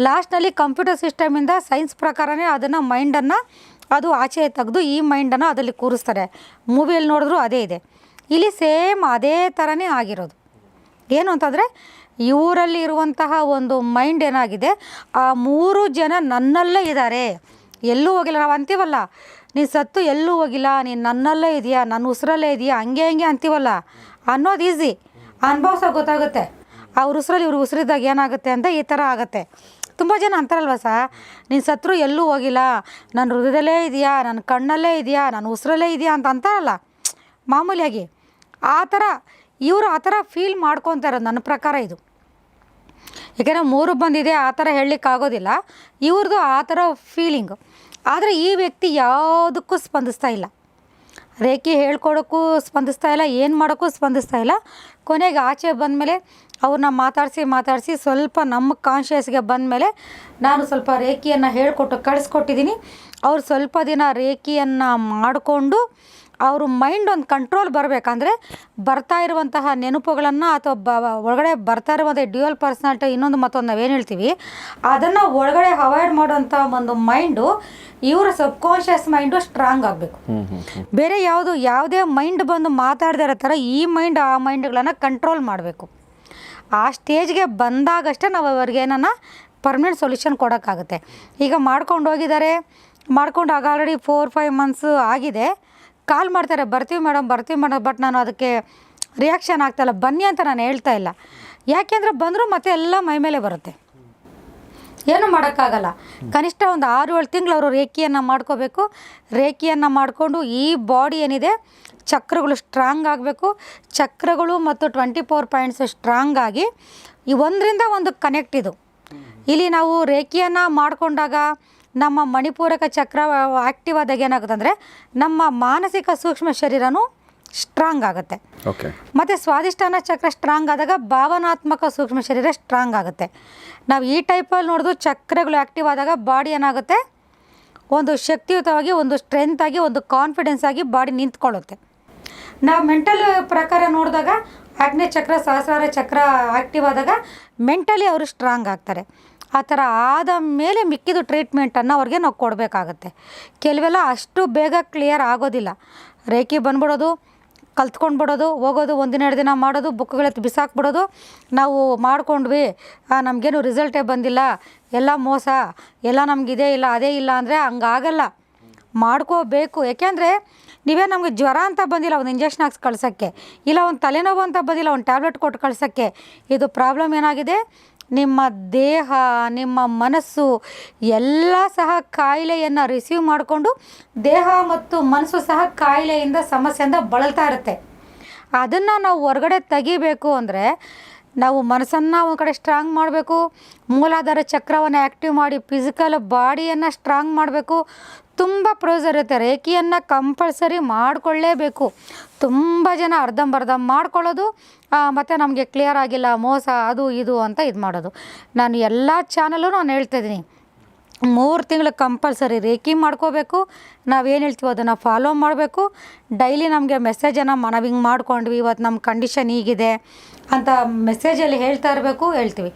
Speaker 2: ಲಾಸ್ಟ್ನಲ್ಲಿ ಕಂಪ್ಯೂಟರ್ ಸಿಸ್ಟಮಿಂದ ಸೈನ್ಸ್ ಪ್ರಕಾರನೇ ಅದನ್ನು ಮೈಂಡನ್ನು ಅದು ಆಚೆ ತೆಗೆದು ಈ ಮೈಂಡನ್ನು ಅದರಲ್ಲಿ ಕೂರಿಸ್ತಾರೆ. ಮೂವಿಯಲ್ಲಿ ನೋಡಿದ್ರು ಅದೇ ಇದೆ. ಇಲ್ಲಿ ಸೇಮ್ ಅದೇ ಥರನೇ ಆಗಿರೋದು. ಏನು ಅಂತಂದರೆ, ಇವರಲ್ಲಿ ಇರುವಂತಹ ಒಂದು ಮೈಂಡ್ ಏನಾಗಿದೆ? ಆ ಮೂರು ಜನ ನನ್ನಲ್ಲೇ ಇದ್ದಾರೆ. ಎಲ್ಲೂ ಹೋಗಿಲ್ಲ. ನಾವು ಅಂತೀವಲ್ಲ, ನೀನು ಸತ್ತು ಎಲ್ಲೂ ಹೋಗಿಲ್ಲ, ನೀನು ನನ್ನಲ್ಲೇ ಇದೆಯಾ ನನ್ನ ಉಸಿರಲ್ಲೇ ಇದೆಯಾ, ಹಂಗೆ ಹಂಗೆ ಅಂತೀವಲ್ಲ. ಅನ್ನೋದು ಈಸಿ ಅನುಭವಿಸೋ ಗೊತ್ತಾಗುತ್ತೆ. ಅವ್ರ ಉಸಿರಲ್ಲಿ ಇವ್ರು ಉಸಿರಿದಾಗ ಏನಾಗುತ್ತೆ ಅಂತ ಈ ಥರ ಆಗುತ್ತೆ. ತುಂಬ ಜನ ಅಂತಾರಲ್ವ ಸಹ ನೀನು ಸತ್ರು ಎಲ್ಲೂ ಹೋಗಿಲ್ಲ. ನನ್ನ ಹೃದಯದಲ್ಲೇ ಇದೆಯಾ? ನನ್ನ ಕಣ್ಣಲ್ಲೇ ಇದೆಯಾ? ನನ್ನ ಉಸಿರಲ್ಲೇ ಇದೆಯಾ ಅಂತ ಅಂತಾರಲ್ಲ? ಮಾಮೂಲಿಯಾಗಿ. ಆ ಥರ, ಇವರು ಆ ಥರ ಫೀಲ್ ಮಾಡ್ಕೊತಾರೆ ನನ್ನ ಪ್ರಕಾರ ಇದು. ಯಾಕೆಂದರೆ ಮೂರು ಬಂದಿದೆ, ಆ ಥರ ಹೇಳಲಿಕ್ಕಾಗೋದಿಲ್ಲ ಇವ್ರದ್ದು ಆ ಥರ ಫೀಲಿಂಗು. ಆದರೆ ಈ ವ್ಯಕ್ತಿ ಯಾವುದಕ್ಕೂ ಸ್ಪಂದಿಸ್ತಾ ಇಲ್ಲ. ರೇಖೆ ಹೇಳ್ಕೊಡೋಕ್ಕೂ ಸ್ಪಂದಿಸ್ತಾ ಇಲ್ಲ, ಏನು ಮಾಡೋಕ್ಕೂ ಸ್ಪಂದಿಸ್ತಾ ಇಲ್ಲ. ಕೊನೆಗೆ ಆಚೆ ಬಂದಮೇಲೆ ಅವ್ರನ್ನ ಮಾತಾಡಿಸಿ ಮಾತಾಡಿಸಿ ಸ್ವಲ್ಪ ನಮ್ಮ ಕಾನ್ಷಿಯಸ್ಗೆ ಬಂದಮೇಲೆ ನಾನು ಸ್ವಲ್ಪ ರೇಖಿಯನ್ನು ಹೇಳಿಕೊಟ್ಟು ಕಳಿಸ್ಕೊಟ್ಟಿದ್ದೀನಿ. ಅವ್ರು ಸ್ವಲ್ಪ ದಿನ ರೇಖಿಯನ್ನು ಮಾಡಿಕೊಂಡು ಅವ್ರ ಮೈಂಡ್ ಒಂದು ಕಂಟ್ರೋಲ್ ಬರಬೇಕಂದ್ರೆ ಬರ್ತಾ ಇರುವಂತಹ ನೆನಪುಗಳನ್ನು ಅಥವಾ ಬ ಒಳಗಡೆ ಬರ್ತಾ ಇರುವಂಥ ಡ್ಯೂಯಲ್ ಪರ್ಸ್ನಾಲಿಟಿ ಇನ್ನೊಂದು ಮತ್ತೊಂದು ನಾವೇನು ಹೇಳ್ತೀವಿ ಅದನ್ನು ಒಳಗಡೆ ಅವಾಯ್ಡ್ ಮಾಡುವಂಥ ಒಂದು ಮೈಂಡು ಇವರ ಸಬ್ಕಾನ್ಷಿಯಸ್ ಮೈಂಡು ಸ್ಟ್ರಾಂಗ್ ಆಗಬೇಕು. ಬೇರೆ ಯಾವುದು ಯಾವುದೇ ಮೈಂಡ್ ಬಂದು ಮಾತಾಡದೇ ಇರೋ ಥರ ಈ ಮೈಂಡ್ ಆ ಮೈಂಡ್ಗಳನ್ನು ಕಂಟ್ರೋಲ್ ಮಾಡಬೇಕು. ಆ ಸ್ಟೇಜ್ಗೆ ಬಂದಾಗಷ್ಟೇ ನಾವು ಅವ್ರಿಗೆ ಏನನ್ನ ಪರ್ಮನೆಂಟ್ ಸೊಲ್ಯೂಷನ್ ಕೊಡೋಕ್ಕಾಗುತ್ತೆ. ಈಗ ಮಾಡ್ಕೊಂಡು ಹೋಗಿದ್ದಾರೆ ಮಾಡ್ಕೊಂಡು ಆಗ ಆಲ್ರೆಡಿ ಫೋರ್ ಫೈವ್ ಮಂತ್ಸು ಆಗಿದೆ. ಕಾಲ್ ಮಾಡ್ತಾರೆ, ಬರ್ತೀವಿ ಮೇಡಮ್ ಬರ್ತೀವಿ ಮೇಡಮ್, ಬಟ್ ನಾನು ಅದಕ್ಕೆ ರಿಯಾಕ್ಷನ್ ಆಗ್ತಾಯಿಲ್ಲ ಬನ್ನಿ ಅಂತ ನಾನು ಹೇಳ್ತಾ ಇಲ್ಲ. ಯಾಕೆಂದರೆ ಬಂದರೂ ಮತ್ತೆ ಎಲ್ಲ ಮೈ ಮೇಲೆ ಬರುತ್ತೆ. ಏನು ಮಾಡೋಕ್ಕಾಗಲ್ಲ. ಕನಿಷ್ಠ ಒಂದು ಆರು ಏಳು ತಿಂಗಳು ಅವರು ರೇಖಿಯನ್ನು ಮಾಡ್ಕೋಬೇಕು. ರೇಖಿಯನ್ನು ಮಾಡಿಕೊಂಡು ಈ ಬಾಡಿ ಏನಿದೆ, ಚಕ್ರಗಳು ಸ್ಟ್ರಾಂಗ್ ಆಗಬೇಕು. ಚಕ್ರಗಳು ಮತ್ತು ಟ್ವೆಂಟಿ ಫೋರ್ ಪಾಯಿಂಟ್ಸ್ ಸ್ಟ್ರಾಂಗ್ ಆಗಿ ಈ ಒಂದರಿಂದ ಒಂದು ಕನೆಕ್ಟ್ ಇದು. ಇಲ್ಲಿ ನಾವು ರೇಖಿಯನ್ನು ಮಾಡಿಕೊಂಡಾಗ ನಮ್ಮ ಮಣಿಪೂರಕ ಚಕ್ರ ಆ್ಯಕ್ಟಿವ್ ಆದಾಗ ಏನಾಗುತ್ತೆ ಅಂದರೆ ನಮ್ಮ ಮಾನಸಿಕ ಸೂಕ್ಷ್ಮ ಶರೀರನೂ ಸ್ಟ್ರಾಂಗ್ ಆಗುತ್ತೆ.
Speaker 1: ಓಕೆ
Speaker 2: ಮತ್ತು ಸ್ವಾದಿಷ್ಟಾನ ಚಕ್ರ ಸ್ಟ್ರಾಂಗ್ ಆದಾಗ ಭಾವನಾತ್ಮಕ ಸೂಕ್ಷ್ಮ ಶರೀರ ಸ್ಟ್ರಾಂಗ್ ಆಗುತ್ತೆ. ನಾವು ಈ ಟೈಪಲ್ಲಿ ನೋಡಿದು ಚಕ್ರಗಳು ಆ್ಯಕ್ಟಿವ್ ಆದಾಗ ಬಾಡಿ ಏನಾಗುತ್ತೆ? ಒಂದು ಶಕ್ತಿಯುತವಾಗಿ ಒಂದು ಸ್ಟ್ರೆಂತ್ ಆಗಿ ಒಂದು ಕಾನ್ಫಿಡೆನ್ಸ್ ಆಗಿ ಬಾಡಿ ನಿಂತ್ಕೊಳ್ಳುತ್ತೆ. ನಾವು ಮೆಂಟಲ್ ಪ್ರಕಾರ ನೋಡಿದಾಗ ಆಗ್ನೇಯ ಚಕ್ರ ಸಹಸ್ರಾರ ಚಕ್ರ ಆ್ಯಕ್ಟಿವ್ ಆದಾಗ ಮೆಂಟಲಿ ಅವರು ಸ್ಟ್ರಾಂಗ್ ಆಗ್ತಾರೆ. ಆ ಥರ ಆದ ಮೇಲೆ ಮಿಕ್ಕಿದ ಟ್ರೀಟ್ಮೆಂಟನ್ನು ಅವ್ರಿಗೆ ನಾವು ಕೊಡಬೇಕಾಗತ್ತೆ. ಕೆಲವೆಲ್ಲ ಅಷ್ಟು ಬೇಗ ಕ್ಲಿಯರ್ ಆಗೋದಿಲ್ಲ. ರೇಖೆ ಬಂದ್ಬಿಡೋದು, ಕಲ್ತ್ಕೊಂಡ್ಬಿಡೋದು, ಹೋಗೋದು ಒಂದಿನ ಎರಡು ದಿನ ಮಾಡೋದು ಬುಕ್ಗಳೆತ್ತು ಬಿಸಾಕ್ಬಿಡೋದು, ನಾವು ಮಾಡ್ಕೊಂಡ್ವಿ ನಮಗೇನು ರಿಸಲ್ಟೇ ಬಂದಿಲ್ಲ, ಎಲ್ಲ ಮೋಸ, ಎಲ್ಲ ನಮಗಿದೆ ಇಲ್ಲ, ಅದೇ ಇಲ್ಲ ಅಂದರೆ ಹಂಗಾಗಲ್ಲ. ಮಾಡ್ಕೋಬೇಕು ಯಾಕೆಂದರೆ ನೀವೇ ನಮಗೆ ಜ್ವರ ಅಂತ ಬಂದಿಲ್ಲ, ಒಂದು ಇಂಜೆಕ್ಷನ್ ಹಾಕ್ಸಿ ಕಳ್ಸೋಕ್ಕೆ, ಇಲ್ಲ ಒಂದು ತಲೆನೋವು ಅಂತ ಬಂದಿಲ್ಲ, ಒಂದು ಟ್ಯಾಬ್ಲೆಟ್ ಕೊಟ್ಟು ಕಳ್ಸೋಕ್ಕೆ, ಇದು ಪ್ರಾಬ್ಲಮ್ ಏನಾಗಿದೆ? ನಿಮ್ಮ ದೇಹ, ನಿಮ್ಮ ಮನಸ್ಸು ಎಲ್ಲ ಸಹ ಕಾಯಿಲೆಯನ್ನು ರಿಸೀವ್ ಮಾಡಿಕೊಂಡು ದೇಹ ಮತ್ತು ಮನಸ್ಸು ಸಹ ಕಾಯಿಲೆಯಿಂದ ಸಮಸ್ಯೆಯಿಂದ ಬಳಲ್ತಾ ಇರುತ್ತೆ. ಅದನ್ನು ನಾವು ಹೊರಗಡೆ ತೆಗಿಬೇಕು ಅಂದರೆ ನಾವು ಮನಸ್ಸನ್ನು ಒಂದು ಕಡೆ ಸ್ಟ್ರಾಂಗ್ ಮಾಡಬೇಕು, ಮೂಲಾಧಾರ ಚಕ್ರವನ್ನು ಆ್ಯಕ್ಟಿವ್ ಮಾಡಿ ಫಿಸಿಕಲ್ ಬಾಡಿಯನ್ನು ಸ್ಟ್ರಾಂಗ್ ಮಾಡಬೇಕು ತುಂಬ ಪ್ರೋಸ್ ಇರುತ್ತೆ ರೇಖಿಯನ್ನು ಕಂಪಲ್ಸರಿ ಮಾಡಿಕೊಳ್ಳೇಬೇಕು. ತುಂಬ ಜನ ಅರ್ಧಂಬರ್ಧ ಮಾಡ್ಕೊಳ್ಳೋದು ಮತ್ತು ನಮಗೆ ಕ್ಲಿಯರ್ ಆಗಿಲ್ಲ, ಮೋಸ, ಅದು, ಇದು ಅಂತ ಇದು ಮಾಡೋದು ನಾನು ಎಲ್ಲ ಚಾನಲ್ಲೂ ನಾನು ಹೇಳ್ತಾ ಇದ್ದೀನಿ. ಮೂರು ತಿಂಗಳು ಕಂಪಲ್ಸರಿ ರೇಖಿ ಮಾಡ್ಕೋಬೇಕು. ನಾವೇನು ಹೇಳ್ತೀವೋ ಅದನ್ನು ಫಾಲೋ ಮಾಡಬೇಕು. ಡೈಲಿ ನಮಗೆ ಮೆಸೇಜನ್ನು ನಾವು ಹಿಂಗೆ ಮಾಡ್ಕೊಂಡ್ವಿ ಇವತ್ತು ನಮ್ಮ ಕಂಡೀಷನ್ ಹೀಗಿದೆ ಅಂತ ಮೆಸೇಜಲ್ಲಿ ಹೇಳ್ತಾ ಇರಬೇಕು, ಹೇಳ್ತೀವಿ.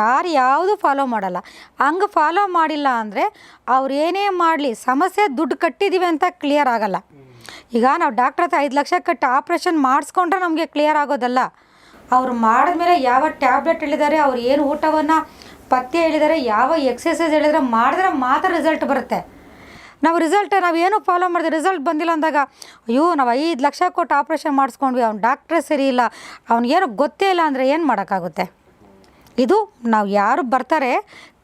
Speaker 2: ಯಾರು ಯಾವುದು ಫಾಲೋ ಮಾಡಲ್ಲ. ಹಂಗೆ ಫಾಲೋ ಮಾಡಿಲ್ಲ ಅಂದರೆ ಅವ್ರು ಏನೇ ಮಾಡಲಿ, ಸಮಸ್ಯೆ ದುಡ್ಡು ಕಟ್ಟಿದ್ದೀವಿ ಅಂತ ಕ್ಲಿಯರ್ ಆಗಲ್ಲ. ಈಗ ನಾವು ಡಾಕ್ಟ್ರ್ ಹತ್ರ ಐದು ಲಕ್ಷ ಕಟ್ಟಿ ಆಪ್ರೇಷನ್ ಮಾಡಿಸ್ಕೊಂಡ್ರೆ ನಮಗೆ ಕ್ಲಿಯರ್ ಆಗೋದಲ್ಲ. ಅವ್ರು ಮಾಡಿದ್ಮೇಲೆ ಯಾವ ಟ್ಯಾಬ್ಲೆಟ್ ಹೇಳಿದ್ದಾರೆ ಅವ್ರು ಏನು ಊಟವನ್ನು ಪಥ್ಯ ಹೇಳಿದರೆ, ಯಾವ ಎಕ್ಸಸೈಸ್ ಹೇಳಿದರೆ ಮಾಡಿದ್ರೆ ಮಾತ್ರ ರಿಸಲ್ಟ್ ಬರುತ್ತೆ. ನಾವು ರಿಸಲ್ಟ್ ನಾವು ಏನು ಫಾಲೋ ಮಾಡಿದೆ ರಿಸಲ್ಟ್ ಬಂದಿಲ್ಲ ಅಂದಾಗ, ಅಯ್ಯೋ, ನಾವು ಐದು ಲಕ್ಷ ಕೊಟ್ಟು ಆಪ್ರೇಷನ್ ಮಾಡಿಸ್ಕೊಂಡ್ವಿ, ಅವ್ನು ಡಾಕ್ಟ್ರೇ ಸರಿ ಇಲ್ಲ, ಅವ್ನಿಗೇನು ಗೊತ್ತೇ ಇಲ್ಲ ಅಂದರೆ ಏನು ಮಾಡೋಕ್ಕಾಗುತ್ತೆ? ಇದು ನಾವು ಯಾರು ಬರ್ತಾರೆ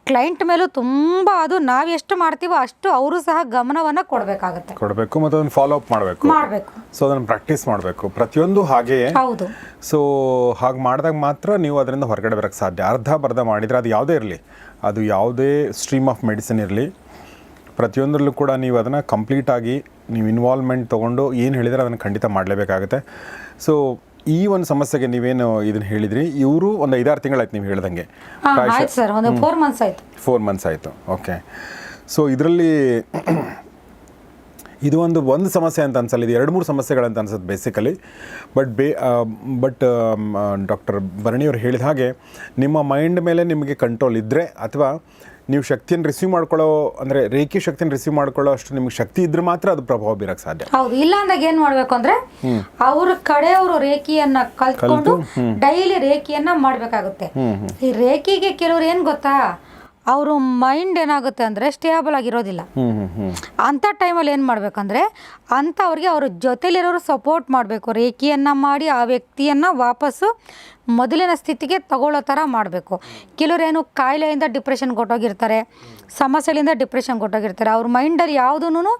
Speaker 2: ಕ್ಲೈಂಟ್ ಮೇಲೂ ತುಂಬ ಅದು ನಾವು ಎಷ್ಟು ಮಾಡ್ತೀವೋ ಅಷ್ಟು ಅವರು ಸಹ ಗಮನವನ್ನು ಕೊಡಬೇಕಾಗುತ್ತೆ.
Speaker 1: ಕೊಡಬೇಕು ಮತ್ತು ಅದನ್ನು ಫಾಲೋ ಅಪ್ ಮಾಡಬೇಕು.
Speaker 2: ಮಾಡಬೇಕು.
Speaker 1: ಸೊ ಅದನ್ನು ಪ್ರಾಕ್ಟೀಸ್ ಮಾಡಬೇಕು. ಪ್ರತಿಯೊಂದು ಹಾಗೆಯೇ.
Speaker 2: ಹೌದು.
Speaker 1: ಸೊ ಹಾಗೆ ಮಾಡಿದಾಗ ಮಾತ್ರ ನೀವು ಅದರಿಂದ ಹೊರಗಡೆ ಬರಕ್ಕೆ ಸಾಧ್ಯ. ಅರ್ಧ ಬರ್ಧ ಮಾಡಿದರೆ ಅದು ಯಾವುದೇ ಇರಲಿ. ಅದು ಯಾವುದೇ ಸ್ಟ್ರೀಮ್ ಆಫ್ ಮೆಡಿಸಿನ್ ಇರಲಿ. ಪ್ರತಿಯೊಂದರಲ್ಲೂ ಕೂಡ ನೀವು ಅದನ್ನು ಕಂಪ್ಲೀಟಾಗಿ ನೀವು ಇನ್ವಾಲ್ವ್ಮೆಂಟ್ ತೊಗೊಂಡು ಏನು ಹೇಳಿದರೆ ಅದನ್ನು ಖಂಡಿತ ಮಾಡಲೇಬೇಕಾಗುತ್ತೆ. ಸೊ ಈ ಒಂದು ಸಮಸ್ಯೆಗೆ ನೀವೇನು ಇದನ್ನ ಹೇಳಿದ್ರಿ? ಇವರು ಒಂದು ಐದಾರು ತಿಂಗಳಾಯ್ತು ನೀವು ಹೇಳ್ದಂಗೆ.
Speaker 2: ಆಯ್ತು ಸರ್ ಒಂದು ಫೋರ್ ಮಂತ್ಸ್ ಆಯಿತು.
Speaker 1: ಫೋರ್ ಮಂತ್ಸ್ ಆಯಿತು. ಓಕೆ ಸೊ ಇದರಲ್ಲಿ ಇದು ಒಂದು ಒಂದು ಸಮಸ್ಯೆ ಅಂತ ಅನ್ಸಲ್ಲ ಇದು ಎರಡು ಮೂರು ಸಮಸ್ಯೆಗಳಂತ ಅನ್ಸುತ್ತೆ ಬೇಸಿಕಲಿ ಬಟ್ ಬೇ ಬಟ್ ಡಾಕ್ಟರ್ ಭರಣಿಯವರು ಹೇಳಿದ ಹಾಗೆ ನಿಮ್ಮ ಮೈಂಡ್ ಮೇಲೆ ನಿಮಗೆ ಕಂಟ್ರೋಲ್ ಇದ್ದರೆ ಅಥವಾ ನೀವು ಶಕ್ತಿಯನ್ನು ರಿಸೀವ್ ಮಾಡ್ಕೊಳ್ಳೋ ಅಂದರೆ ರೇಖಿ ಶಕ್ತಿಯನ್ನು ರಿಸೀವ್ ಮಾಡ್ಕೊಳ್ಳೋ ಅಷ್ಟು ನಿಮಗೆ ಶಕ್ತಿ ಇದ್ರೆ ಮಾತ್ರ ಅದು ಪ್ರಭಾವ ಬೀರಕ್ಕೆ ಸಾಧ್ಯ.
Speaker 2: ಹೌದು ಇಲ್ಲ ಅಂದಾಗ ಏನ್ ಮಾಡ್ಬೇಕು ಅಂದ್ರೆ ಅವ್ರ ಕಡೆಯವರು ರೇಖಿಯನ್ನ ಕಲ್ತ್ಕೊಂಡು ಡೈಲಿ ರೇಖಿಯನ್ನ ಮಾಡ್ಬೇಕಾಗುತ್ತೆ. ಈ ರೇಖಿಗೆ ಕೆಲವ್ರು ಏನ್ ಗೊತ್ತಾ? ಅವ್ರ ಮೈಂಡ್ ಏನಾಗುತ್ತೆ ಅಂದ್ರೆ ಸ್ಟೇಬಲ್ ಆಗಿರೋದಿಲ್ಲ
Speaker 1: ಅಂತ ಟೈಮಲ್ಲಿ ಏನ್
Speaker 2: ಅಂಥ ಟೈಮಲ್ಲಿ ಏನು ಮಾಡಬೇಕಂದ್ರೆ ಅಂಥವ್ರಿಗೆ ಅವ್ರ ಜೊತೆಲಿರೋರು ಸಪೋರ್ಟ್ ಮಾಡಬೇಕು. ರೇಖಿಯನ್ನು ಮಾಡಿ ಆ ವ್ಯಕ್ತಿಯನ್ನು ವಾಪಸ್ಸು ಮೊದಲಿನ ಸ್ಥಿತಿಗೆ ತಗೊಳ್ಳೋ ಥರ ಮಾಡಬೇಕು. ಕೆಲವರೇನು ಕಾಯಿಲೆಯಿಂದ ಡಿಪ್ರೆಷನ್ ಕೊಟ್ಟೋಗಿರ್ತಾರೆ ಸಮಸ್ಯೆಗಳಿಂದ ಡಿಪ್ರೆಷನ್ ಕೊಟ್ಟೋಗಿರ್ತಾರೆ, ಅವ್ರ ಮೈಂಡಲ್ಲಿ ಯಾವುದೂ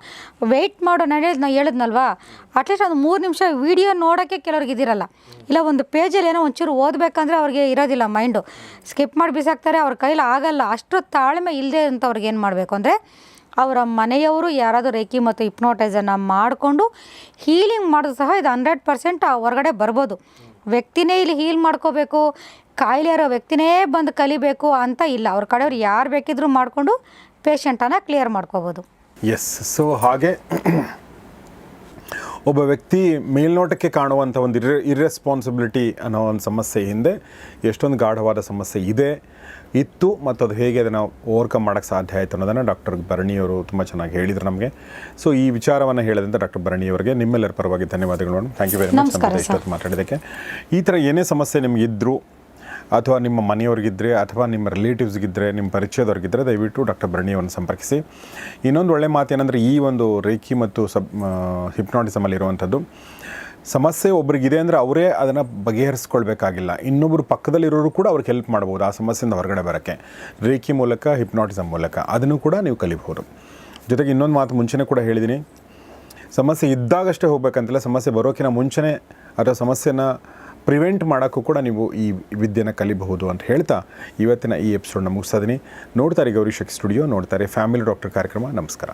Speaker 2: ವೆಯ್ಟ್ ಮಾಡೋ ನಾನು ಹೇಳಿದ್ ನಾನು ಹೇಳಿದ್ನಲ್ವಾ ಅಟ್ಲೀಸ್ಟ್ ಒಂದು ಮೂರು ನಿಮಿಷ ವಿಡಿಯೋ ನೋಡೋಕ್ಕೆ ಕೆಲವ್ರಿಗೆ ಇದಿರಲ್ಲ. ಇಲ್ಲ, ಒಂದು ಪೇಜಲ್ಲಿ ಏನೋ ಒಂಚೂರು ಓದಬೇಕಂದ್ರೆ ಅವ್ರಿಗೆ ಇರೋದಿಲ್ಲ ಮೈಂಡು ಸ್ಕಿಪ್ ಮಾಡಿ ಬಿಸಾಕ್ತಾರೆ, ಅವ್ರ ಕೈಲಿ ಆಗಲ್ಲ. ಅಷ್ಟು ತಾಳ್ಮೆ ಇಲ್ಲದೆ ಅಂತ ಅವ್ರಿಗೆ ಏನು ಮಾಡಬೇಕು ಅಂದರೆ, ಅವರ ಮನೆಯವರು ಯಾರಾದರೂ ರೇಖಿ ಮತ್ತು ಹಿಪ್ನೋಟೈಸನ್ನು ಮಾಡಿಕೊಂಡು ಹೀಲಿಂಗ್ ಮಾಡೋದು ಸಹ ಇದು ಹಂಡ್ರೆಡ್ ಪರ್ಸೆಂಟ್ ಹೊರಗಡೆ ಬರ್ಬೋದು. ವ್ಯಕ್ತಿನೇ ಇಲ್ಲಿ ಹೀಲ್ ಮಾಡ್ಕೋಬೇಕು, ಕಾಯಿಲೆ ಇರೋ ವ್ಯಕ್ತಿನೇ ಬಂದು ಕಲಿಬೇಕು ಅಂತ ಇಲ್ಲ. ಅವ್ರ ಕಡೆಯವ್ರು ಯಾರು ಬೇಕಿದ್ರೂ ಮಾಡಿಕೊಂಡು ಪೇಷಂಟನ್ನು ಕ್ಲಿಯರ್ ಮಾಡ್ಕೋಬೋದು.
Speaker 1: ಎಸ್ ಸೊ ಹಾಗೆ ಒಬ್ಬ ವ್ಯಕ್ತಿ ಮೇಲ್ನೋಟಕ್ಕೆ ಕಾಣುವಂಥ ಒಂದು ಇರ್ ಇರ್ರೆಸ್ಪಾನ್ಸಿಬಿಲಿಟಿ ಅನ್ನೋ ಒಂದು ಸಮಸ್ಯೆ ಹಿಂದೆ ಎಷ್ಟೊಂದು ಗಾಢವಾದ ಸಮಸ್ಯೆ ಇದೆ. ಇತ್ತು ಮತ್ತು ಅದು ಹೇಗೆ ಅದನ್ನು ಓವರ್ಕಮ್ ಮಾಡೋಕ್ಕೆ ಸಾಧ್ಯ ಆಯಿತು ಅನ್ನೋದನ್ನು ಡಾಕ್ಟರ್ ಭರಣಿಯವರು ತುಂಬ ಚೆನ್ನಾಗಿ ಹೇಳಿದರು ನಮಗೆ. ಸೊ ಈ ವಿಚಾರವನ್ನು ಹೇಳಿದಂಥ ಡಾಕ್ಟರ್ ಭರಣಿಯವರಿಗೆ ನಿಮ್ಮೆಲ್ಲರ ಪರವಾಗಿ ಧನ್ಯವಾದಗಳು madam thank you very much ನಮ್ಮ ಇಷ್ಟೊತ್ತು ಮಾತಾಡೋದಕ್ಕೆ ಈ ಥರ ಏನೇ ಸಮಸ್ಯೆ ನಿಮಗಿದ್ರು ಅಥವಾ ನಿಮ್ಮ ಮನೆಯವ್ರಿಗಿದ್ರೆ ಅಥವಾ ನಿಮ್ಮ ರಿಲೇಟಿವ್ಸ್ಗಿದ್ದರೆ ನಿಮ್ಮ ಪರಿಚಯದವ್ರಿಗಿದ್ದರೆ ದಯವಿಟ್ಟು ಡಾಕ್ಟರ್ ಭರಣಿಯವ್ರನ್ನ ಸಂಪರ್ಕಿಸಿ. ಇನ್ನೊಂದು ಒಳ್ಳೆ ಮಾತೇನೆಂದರೆ ಈ ಒಂದು ರೇಖಿ ಮತ್ತು ಸಬ್ ಹಿಪ್ನಾಟಿಸಮಲ್ಲಿ ಇರುವಂಥದ್ದು ಸಮಸ್ಯೆ ಒಬ್ರಿಗಿದೆ ಅಂದರೆ ಅವರೇ ಅದನ್ನು ಬಗೆಹರಿಸ್ಕೊಳ್ಬೇಕಾಗಿಲ್ಲ. ಇನ್ನೊಬ್ಬರು ಪಕ್ಕದಲ್ಲಿರೋರು ಕೂಡ ಅವ್ರಿಗೆ ಹೆಲ್ಪ್ ಮಾಡ್ಬೋದು ಆ ಸಮಸ್ಯೆಯಿಂದ ಹೊರಗಡೆ ಬರೋಕ್ಕೆ. ರೇಖಿ ಮೂಲಕ ಹಿಪ್ನಾಟಿಸಮ್ ಮೂಲಕ, ಅದನ್ನು ಕೂಡ ನೀವು ಕಲಿಬಹುದು. ಜೊತೆಗೆ ಇನ್ನೊಂದು ಮಾತು ಮುಂಚೆನೇ ಕೂಡ ಹೇಳಿದ್ದೀನಿ ಸಮಸ್ಯೆ ಇದ್ದಾಗಷ್ಟೇ ಹೋಗ್ಬೇಕಂತಿಲ್ಲ, ಸಮಸ್ಯೆ ಬರೋಕ್ಕಿಂತ ಮುಂಚೆನೇ ಅಥವಾ ಸಮಸ್ಯೆನ ಪ್ರಿವೆಂಟ್ ಮಾಡೋಕ್ಕೂ ಕೂಡ ನೀವು ಈ ವಿದ್ಯೆನ ಕಲಿಬಹುದು ಅಂತ ಹೇಳ್ತಾ ಇವತ್ತಿನ ಈ ಎಪಿಸೋಡ್ನ ಮುಗಿಸ್ತಾ ಇದ್ದೀನಿ ನೋಡ್ತಾರೆ ಗೌರಿ ಶಕ್ತಿ ಸ್ಟುಡಿಯೋ ನೋಡ್ತಾರೆ ಫ್ಯಾಮಿಲಿ ಡಾಕ್ಟರ್ ಕಾರ್ಯಕ್ರಮ. ನಮಸ್ಕಾರ.